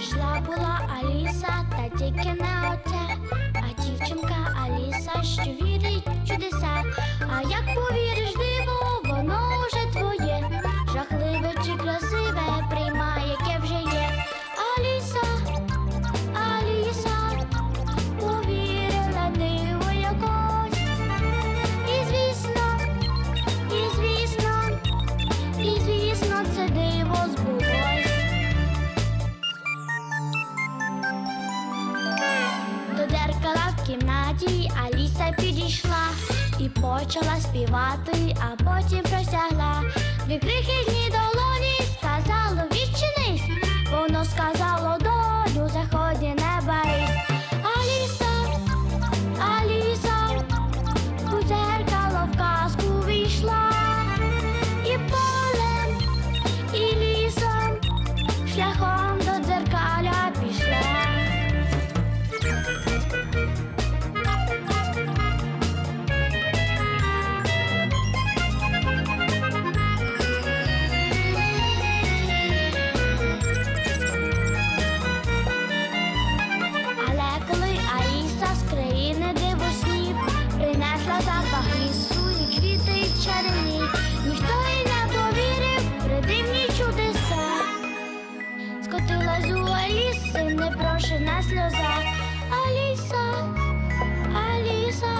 Йшла була Аліса, та тільки не оця, а дівчинка Аліса, що вірить чудеса. А як повіриш кімнаті Аліса підійшла і почала співати, а потім просягла. Дві крихітні долоні сказало відчинись, воно сказало долю, заході не борись. Аліса, Аліса, у дзеркало в казку війшла, і полем, і лісом, шляхом запах лісу і квіти й чарівні, ніхто й не повірив при дивні чудеса. Скотилась у Аліси непрошена сльоза. Аліса, Аліса,